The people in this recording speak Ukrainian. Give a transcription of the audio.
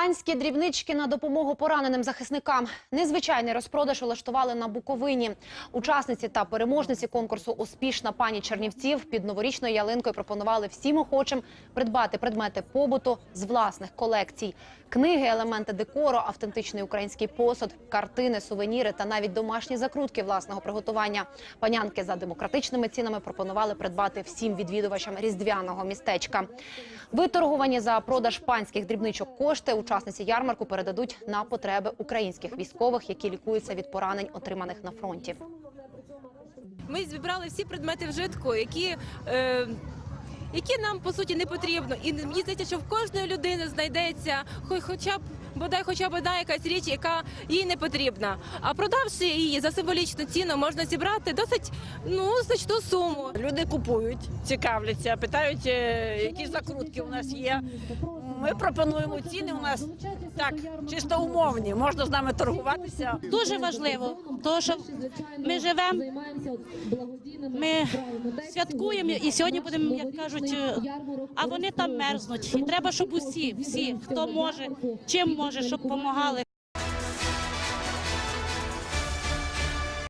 Панські дрібнички на допомогу пораненим захисникам. Незвичайний розпродаж улаштували на Буковині. Учасниці та переможниці конкурсу Успішна пані Чернівців під новорічною ялинкою пропонували всім охочим придбати предмети побуту з власних колекцій: книги, елементи декору, автентичний український посуд, картини, сувеніри та навіть домашні закрутки власного приготування. Панянки за демократичними цінами пропонували придбати всім відвідувачам різдвяного містечка. Виторгувані за продаж панських дрібничок кошти учасниці ярмарку передадуть на потреби українських військових, які лікуються від поранень, отриманих на фронті. Ми зібрали всі предмети вжитку, які, е, які нам по суті не потрібно. І мені здається, що в кожної людини знайдеться хо- хоча б бодай хоча б одна якась річ, яка їй не потрібна. А продавши її за символічну ціну, можна зібрати досить ну значну суму. Люди купують, цікавляться, питають, е, які закрутки у нас є. Ми пропонуємо ціни. У нас так чисто умовні. Можна з нами торгуватися. дуже важливо, тому що ми живемо, ми святкуємо і сьогодні будемо, як кажуть, е, а вони там мерзнуть. І треба, щоб усі, всі, хто може, чим може, щоб допомагали.